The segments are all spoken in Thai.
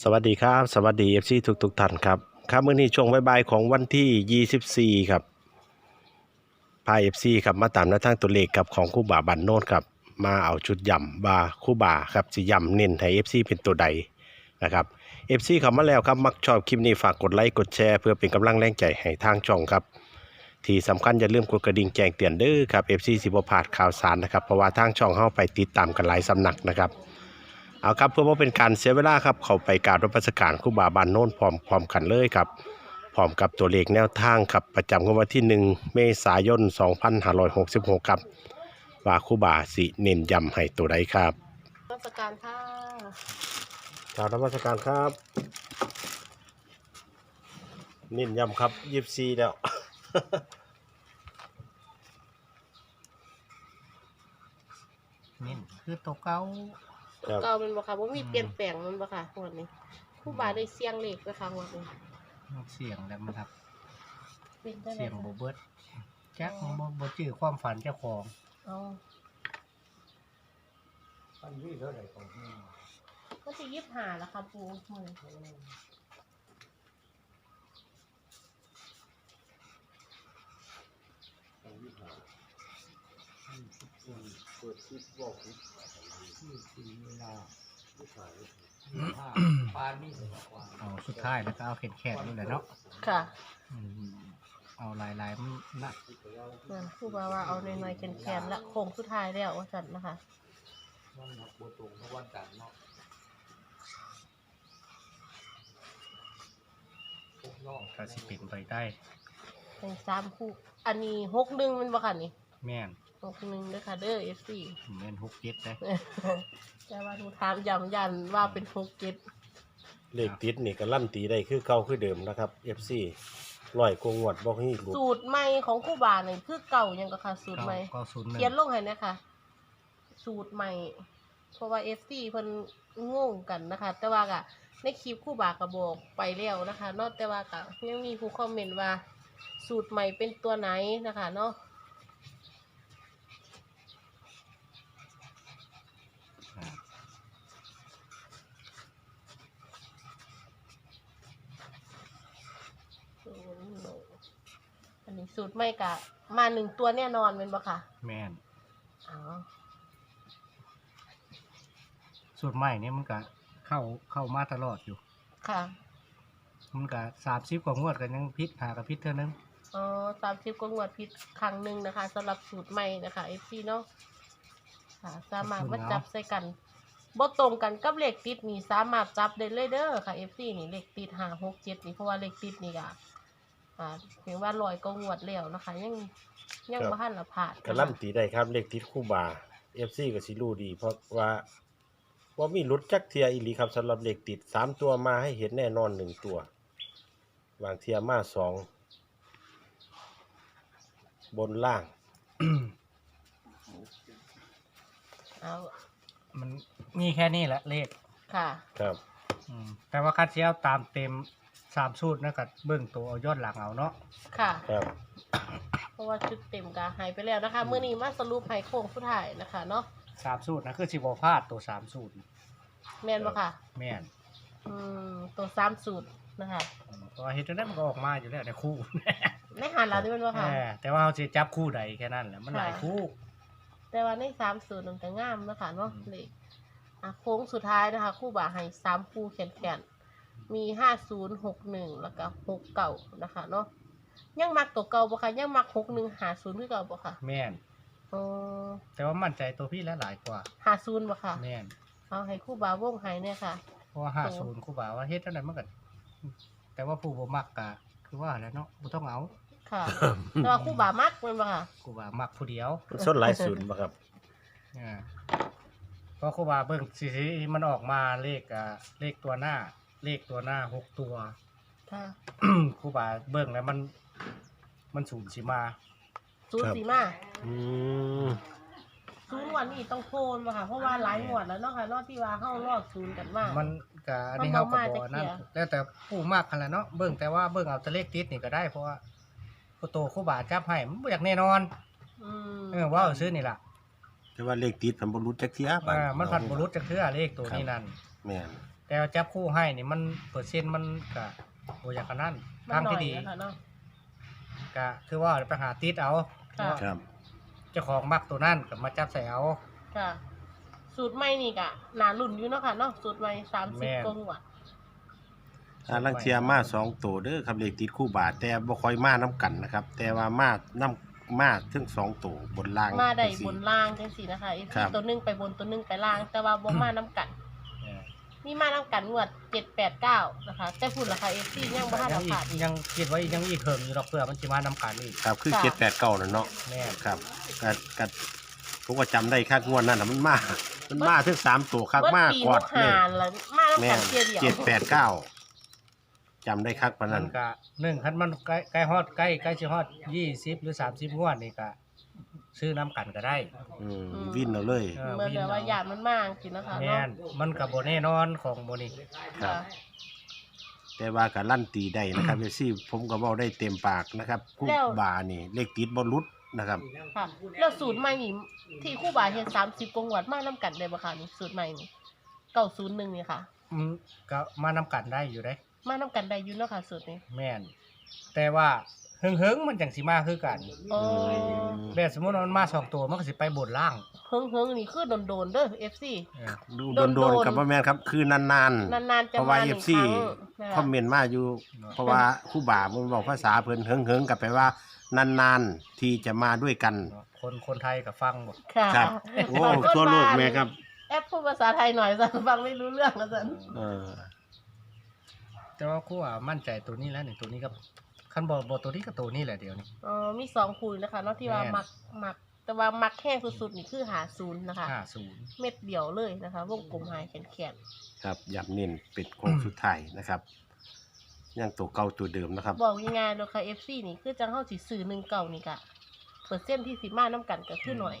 สวัสดีครับ สวัสดี FC ทุกทุกๆท่านครับ ครับเมื้อนี้ช่วงบ่ายๆของวันที่ 24 ครับพา FC ครับมาตามแนวทางตัวเลขกับของคู่บ่าบันโนดครับมาเอาชุดย่ำบาคู่บ่าครับสิย่ำเน้นให้ FC เป็นตัวใดนะครับ FC เข้ามาแล้วครับมักชอบคลิปนี้ฝากกดไลค์กดแชร์เพื่อเป็นกำลังแรงใจให้ทางช่องครับ ที่สำคัญอย่าลืมกดกระดิ่งแจ้งเตือนเด้อครับ FC สิบ่พลาดข่าวสารนะครับเพราะว่าทางช่องเฮาไปติดตามกันหลายสำนักนะครับ เอาครับเพื่อว่าเป็นการเสียเวลาครับเข้าไปกรารรับราชการครูบาบานโน้นพร้อมพร้อมกันเลยครับพร้อมกับตัวเลขแนวทางครับประจำงวดวันที่ 1 เมษายน 2566 ครับ ว่าครูบาสิเน้นย้ำให้ตัวใดครับราชการค่ะกราบนมัสการครับเน้นย้ำครับ24แล้ว นี่คือตัวเก่า ครับ เก่ามันบ่ค่ะว่ามีอืมเปลี่ยนแปลงมันบ่ค่ะงวันนี้ครู่บาได้เสียงเลขนะคะงวันนี้เสียงแล้วมันครับ เป็นได้ไหมเสียงโบเบิร์ตแจ็คโบโบจื้อความฝันเจ้าของเอาฝันวี่เท่าไหร่ของก็สิยิบหาแล้วค่ะปูมือ ปานนี่เอาสุดท้ายแล้วก็เอาแขนๆนี่แหละเนาะค่ะอืมเอาลายลายๆมันนะนั่นครู่บาว่าเอาในในๆแคนๆละโค้งสุดท้ายแล้วว่าสันนะคะ มันหนักบตรงทุกวันจันทร์เนาะก็สิเป็นไปได้เป็นสามคู่ อันนี้หกหนึ่งมันบ่ค่ะนี่ แม่น หกหนึ่งเด้อค่ะเด้อเอฟซีแม่นหกเจ็ดได้แต่ว่าทูถามย้ำยันว่าเป็นหกเจ็ดเลขติดนี่ก็ลั่นตีได้คือเก่าคือเดิมนะครับ FC ร้อยกว่างวดบ่ให้หลุดสูตรใหม่ของครู่บาเนี่ยคือเก่ายังก็ค่ะ สูตรใหม่ก็ศูนย์หนึ่งเขียนลงให้นะคะสูตรใหม่ เพราะว่าเอฟซีเพิ่นงงกันนะคะ แต่ว่ากะในคลิปครู่บากระบอกไปแล้วนะคะเนอกแต่ว่ากะยังมีผู้คอมเมนต์ว่า สูตรใหม่เป็นตัวไหนนะคะเนาะ อ่า อั นนี้สูตรใหม่กะ มาหนึ่งตัวแน่นอนเป็นปะค่ะแม่นอ๋อสูตรใหม่เนี่ยมันก็เข้าเข้ามาตลอดอยู่ ค่ะมันก็สามสิบกว่างวดกันยังพิษหากับพิษเท่านั้นอ๋อสามสิบกว่างวดผิดครั้งหนึ่งนะคะสำหรับสูตรใหม่นะคะเอฟซีเนาะค่ะสามารถมาจับใส่กันบ่ตรงกันกับเลขติดนี่สามารถจับได้เลยเด้อค่ะเอฟซีนี่เลขติดห้าหกเจ็ดนี่เพราะว่าเลขติดนี่ก็ อ่าเพียงว่าลอยก็งวดแล้วนะคะ ยังยังครับบ่ทันละผ่านก็ลั่นตีได้ครับเลขติดคู่บา FC ก็สิรู้ดี เพราะว่าว่ามีหลุดจักเทียอีหลีครับสำหรับเลขติดสามตัวมาให้เห็นแน่นอนหนึ่งตัวบางเทียมาสองบนล่าง เอามันมีแค่นี้แหละเลขค่ะ ครับ อืมแต่ว่าคัดเชียวตามเต็ม สามสูตรนะกัเบื้องตัวเอายอดหลังเอาเนาะค่ะ ครับ เพราะว่าชุดเต็มก็หายไปแล้วนะคะเมื่อนี้มาสรุปให้โค้งสุดท้ายนะคะเนาะสามสูตรนะคือสิบพลาดตัวสามสูตรแม่นบ่ค่ะ แม่นอืมตัวสามสูตรนะคะอืมเพราะว่าเฮ็ดจังได๋มันก็ออกมาอยู่แล้วในคู่ ในหันเราด้วยว่าค่ะ เออแต่ว่าเราสิจับคู่ใดแค่นั้นแหละมันหลายค่ะคู่ แต่ว่าในสามสูตรมันก็งามนะคะเนาะอืม เลขอะโค้งสุดท้ายนะคะ คู่บ่าให้สามคู่แขนแขนๆ มีห้าศูนย์หกหนึ่งแล้วก็หกเก่านะคะเนาะยังมักตัวเก่าบ่คะยังมักหกหนึ่งหาศูนย์คือเก่าบ่ค่ะแม่น อ๋อแต่ว่ามั่นใจตัวพี่แล้วหลายกว่า หาศูนย์บ่ค่ะ แม่นเอาให้คู่บ่าวงให้เนี่ยค่ะ เพราะว่าห้าศูนย์คู่บ่าวว่าเฮ็ดจังไดมันก็แต่ว่าผู้บ่มักก็คือว่าแหล้วเนาะบ่ต้องเอาค่ะแต่ว่าคู่บ่ามักแมันบ่ค่ะคู่บ่าวมักผู้เดียวมันส้นหลายศูนย์ป่ะครับ อ่าเพราะครูบาเบิ่งสิสิมันออกมาเลขอ่าเลขตัวหน้า เลขตัวหน้าหกตัว ค่ะครูบาเบิ่งแล้วมัน มันสูงสิมา ศูนย์ครับสี่มาอืมศูนย์วันนี้ต้องโทนมาค่ะ เพราะว่าหลายงวดแล้วเนาะค่ะเนอกที่ว่าเข้ารอดศูนย์กันมาก มันก็อันนี้มันเฮาบ่ก็มาบ่จักนั่นเที่ยแล้วแต่ผู้มากกันแหละเนาะเบิ่งแต่ว่าเบิ่งเอาแต่เลขติดนี่ก็ได้เพราะว่าผู้โตครูบาจับให้มันบ่อยากแน่นอนอืมเออว่าเอาซื้อนี่ล่ะแต่ว่าเลขติดมันบรรลุจักเทียบาดอ่ามันพันบ่รู้จักเทื่อเลขตัวนี้นั่น แม่น แแต่ว่าจับคู่ให้นี่มันเปอร์เซ็นต์มันก็บ่อย่างขนาดนั้นมันทางหน่อที่ยดีนะคะเนาะ ก็คือว่าไปหาติดเอาค่ะ ครับ เจ้าของมักตัวนั้นก็มาจับใส่เอา ค่ะ สูตรใหม่นี่กะหนารุ่นอยู่เนาะค่ะเนาะสูตรใหม่สามสิบแม่นกงวัดอาลังเทียมาสองตัวเด้อครับเลขติดคู่บาทแต่บ่ค่อยมาน้กันนะครับ แต่ว่ามาน้ำมาถึงสองตัวบนล่างมาได้จังซี้บนล่างจังสี่นะคะไอ้ครับ ตัวหนึงไปบนตัวหนึงไปล่าง แต่ว่าบ่มาน้ำกันเออ มีมาน้ำกันงวดเจ็ดแปดเก้านะคะแต่พูดราคาเอฟซียังบ่ทันยัเอางอีขากดอีกยังคิดไว้ยังอีกเพิ่มอยู่ดอกเพื่อมันสิมานำกันอีกครับคือค่ะเจ็ดแปดเก้านั่นเนาะแม่นครับก็ก็ผมก็จำได้คักงวดนั้นน่ะมันมามันมาถึงสามตัวคักเบิดมากปีกนอดกเลยหานแล้วมาน้ำแม่กันนเทียเดียวเจ็ดแปดเก้าจำได้คักปานมันั้นนก็หนึ่งคันมันใกล้ใกล้ฮอดใกล้ใกล้สิฮอด20หรือ30งวดนี่ก็ ซื้อน้ำกันก็ได้อืมวินเอาเลย เออเหมื่อนแบบว่าหยาดมันมากจริงนะคะแม่เนาะนมันก็บ่แน่นอนของบ่นี่ครัค่ะบแต่ว่าการลั่นตีได้นะครับเอซี่ผมก็เว้าได้เต็มปากนะครับคู่แล้ว บานี่ เลขติดบ่หลุดนะครับ ค่ะแล้วสูตรใหม่นี่ที่คู่บาเฮ็ดสามสิบกงวัดมาน้ำกันได้บ่คะนี่สูตรใหม่นี่เก้าศูนย์หนึ่งนี่ค่ะ อืมก็มานำกันได้อยู่ได้ มาน้ำกันได้อยู่เนาะค่ะสูตรนี้ แม่น แต่ว่า เฮิงๆมันจังสิมาคือกันอ๋อแบบสมมุติว่ามันมาสองตัวมันก็สิไปบนล่างเฮิงเฮิงๆนี่คือโดนโดนๆเด้อ FC เออดูโดนๆโดนๆกับพ่อแม่นครับ คือนานนานๆๆจะเพราะมาว่าหนึ่ง FC ครั้งคอมเมนต์มาอยู่ เพราะว่าคู่บ่ามันบอกภาษาเพิ่นเฮิงๆกับแปลว่านานๆ ที่จะมาด้วยกันเนาะคนคนไทยก็ฟังหมดค่ะครับ โอ้บางคนทั่วโลกว่าแม่ครับ แอปพูดภาษาไทยหน่อยสันฟังไม่รู้เรื่องแล้วสันเออแต่ว่าครู่ว่ามั่นใจตัวนี้แล้วนี่ตัวนี้ก็ คันบ่บ่ตัวนี้ก็ตัวนี้แหละเดี๋ยวนี้ อ๋อมีสองคูณนะคะเนอกที่ว่าแม่น มักมัก แต่ว่ามักแห้งสุดๆนี่คือหาศูนย์นะคะ50เม็ดเดียวเลยนะคะ วงกลมหายแขนครับย้ำเน้นเป็นโค้งสุดท้ายนะครับยังตัวเก่าตัวเดิมนะครับ ๆบอกง่ายๆเลยค่ะ FC นี่คือจังเข้าสิซื้อหนึ่งเก่านี่กะเปอร์เซ็นต์ที่สิมาน้ำกันก็คือหน่อย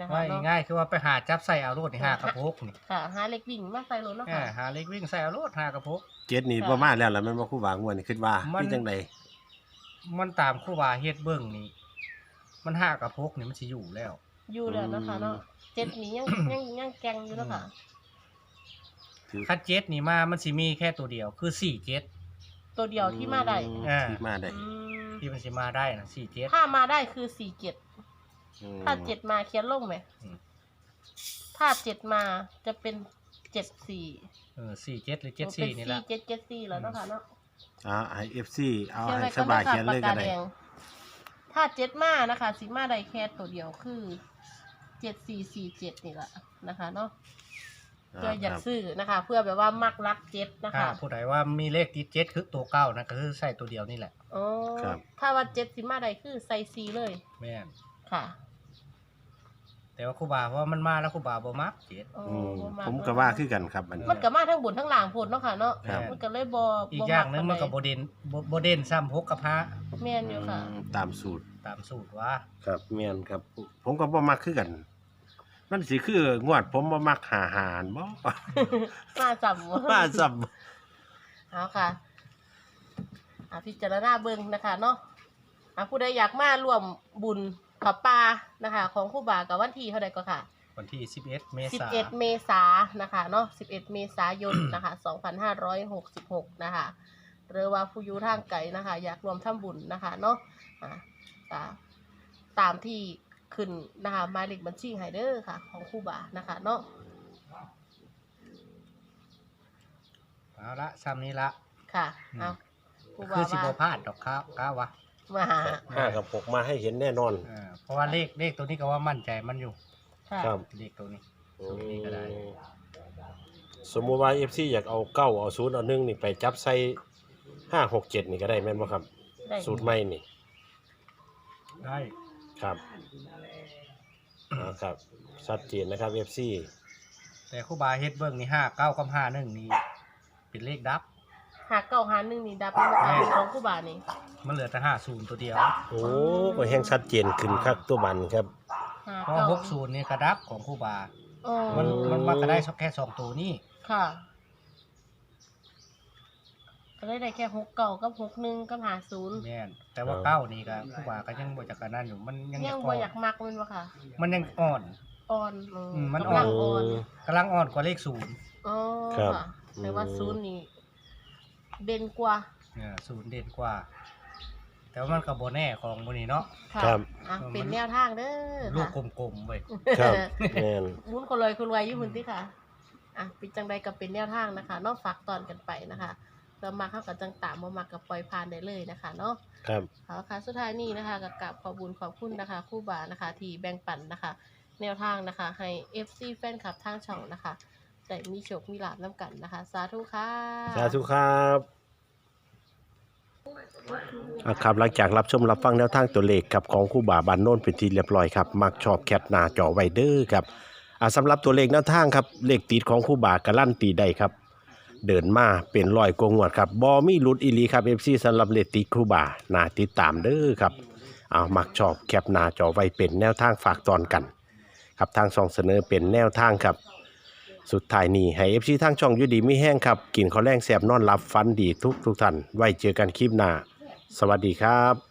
นะคะว่าเนาะง่ายๆคือว่าไปหาจับใส่เอาโลดนี่ห้ากระพกนี่ค่ะหาเล็กวิ่งมาใส่รถเนาะเอค่ะอหาเล็กวิ่งใส่เอาโลดห้ากระพกเจ็ดนี่บ่มาแล้วล่ะแมันบ่คู่บ่างวดนี่คิดว่ามัน ที่จังได มันตามครู่ว่าเฮ็ดเบิ่งนี่มันห้ากระพกนี่มันสิอยู่แล้ว อยู่แล้วนะคะเนาะเจ็ดนี้ยังยังยังแกงอยู่เนาะคะถือคัดเจ็ดนี่มามันสิมีแค่ตัวเดียว คือสี่เจ็ด ตัวเดียวที่มาได้อ่า ที่มาได้อืมที่มันสิมาได้นะสี่เจ็ดถ้ามาได้คือสี่เจ็ดอืมถ้าเจ็ดมาเขียนลงไหมอืมถ้าเจ็ดมาจะเป็นเจ็ดสี่เออสี่เจ็ดหรือเจ็ดเป็นสี่นี่แหละเจ็ดเจ็ดสี่แล้วเนาะค่ะเนาะ อ่าให้ FC เอาเขียนให้ไว้สก็บายได้เขียนค่ะเลยปากก็กาได้แดงถ้าเจ็ดมานะคะสิมาได้แค่ตัวเดียวคือเจ็ดสี่สี่เจ็ดนี่แหละนะคะเนาะเพื่ออยากครับซื้อนะคะ เพื่อแบบว่ามักรักเจ็ดนะถ้าคะผู้ใดว่ามีเลขติดเจ็ดคือตัวเก้านะก็คือใส่ตัวเดียวนี่แหละอ๋อครับ ถ้าว่าเจ็ดสิมาได้คือใส่ซีเลย แม่นค่ะ แต่ว่าครูบาเพราะว่ามันมาแล้วครูบาบ่มักเจ็ดอ๋ออืมบ่ผมก็ว่าคือกันครับอันนี้ มันก็มาทั้งบนทั้งล่างพูดเนาะค่ะเนาะครับ มันก็เลยบ่อีกบ่อย่างหนึงมันก็ปาบ่เด่นบ่บ่เด่นซ้ำหกกับห้าแม่นอยู่ค่ะ อืมตามสูตร ตามสูตรว่าครับแม่นครับ ผมก็บ่มักคือกัน มันสิคืองวดผมบ่มักหาหารบ่ มาจำว่าซ้เอาค่ะอ่าพิจารณาเบิ่งนะคะเนาะอ่าผู้ใดอยากมาร่วมบุญ ขับปลานะคะ ของครู่บากับวันที่เท่าใดก็ค่ะ วันที่ 11 เมษายน11 เมษานะคะเนาะ11 เมษายนนะคะ 2566 นะคะ หรือว่าผู้อยู่ทางไกลนะคะ อยากรวมทำบุญนะคะเนาะอ่าตามตามที่ขึ้นนะคะหมายเลขบัญชีไฮเดอร์ค่ะ ของครู่บานะคะเนาะเอาละซ้ำนี้ละค่ะเอาครู่บาคือสิบ่ว่า พลาดดอกครับก้าววะ มาหาำห้ากับหกมาให้เห็นแน่นอน เออเพราะว่าเลขเลขตัวนี้ก็ว่ามั่นใจมันอยู่ค่ะครับ เลขตัวนี้สูตรนี้ก็ได้ สมมุติว่า FC อยากเอาเก้าเอาศูนย์เอาหนึ่งนี่ไปจับใส่ห้าหกเจ็ดนี่ก็ได้แม่นบ่ครับ ได้สูตรใหม่นี่ได้ครับอ่าครับชัดเจนนะครับ FC แต่ครูบาเฮ็ดเบิ่งนี่ห้าเก้ากับห้าหนึ่งนี่เป็นเลขดับ หาเก้าหาหนึ่งนี่ดับเป็นราคาของครู่บานี่ มันเหลือแต่ห้าศูนย์ตัวเดียวโอ้ก็แห้งชัดเจนขึ้นคักตัวบันครับหาเพราะเก้าหกศูนย์นี่กระดับของครูบาอ๋อมันมันมันก็ได้แค่สองตัวนี่ค่ะ ก็ได้ได้แค่หกเก่ากับหกหนึ่งกับหาศูนย์แม่นแต่ว่าครับเก้านี่ก็ครูบาก็ยังบ่จักกันนั่นอยู่มันยังยังอ่บ่อนอยากมักมันวะค่ะมันยังอ่อน อ่อนอืมมันกำลังอ่อ่ออนนกำลังอ่อนกว่าเลขศูนย์อ๋อครับ ค่ะแต่ว่าศูนย์นี่เด่นกว่า เนี่ยศูนย์เด่นกว่า แต่ว่ามันกับโบแน่ของโมนี้เนาะ ค่ะครับ อะเป็นแนวทางเด้อลูกค่ะ กลมๆเว้ย ครับแม่นมุ้นคนรวยคนรวยอยุ่หุ่นที่ค่ะ อะเป็นจังใดก็เป็นแนวทางนะคะเนอกฝากตอนกันไปนะคะเรามาเข้ากับจังตามมามากับปล่อยผ่านได้เลยนะคะเนาะครับ เอาค่ะสุดท้ายนี้นะคะกับกราบขอบุญขอบคุณนะคะครู่บานะคะที่แบ่งปันนะคะ แนวทางนะคะ ให้ FC แฟนคลับทางช่องนะคะได้มีโชคมีลาบน้ำกันนะคะ สาธุค่ะ สาธุครับ อะครับหลังจากรับชมรับฟังแนวทางตัวเลขกับของคู่บ่าบานโน่นเป็นทีเรียบร้อยครับมักชอบแคทหน้าจอไวเดอร์ครับอะสำหรับตัวเลขแนวทางครับเลขติดของคู่บ่าการลั่นตีได้ครับ เดินมาเป็นรอยกงวดครับบอมีหลุดอีหลีครับเอฟซีสำหรับเลขติดคู่บ่านาติดตามเด้อครับเอามักชอบแคปหน้าจอไว้เป็นแนวทางฝากตอนกัน ครับทางช่องเสนอเป็นแนวทางครับ สุดท้ายนี้ให้เอฟซีทั้งช่องยูดีไม่แห้งครับ กินข้าวแรงแสบนอนหลับฟันดีทุกทุกท่านไว้เจอกันคลิปหน้า สวัสดีครับ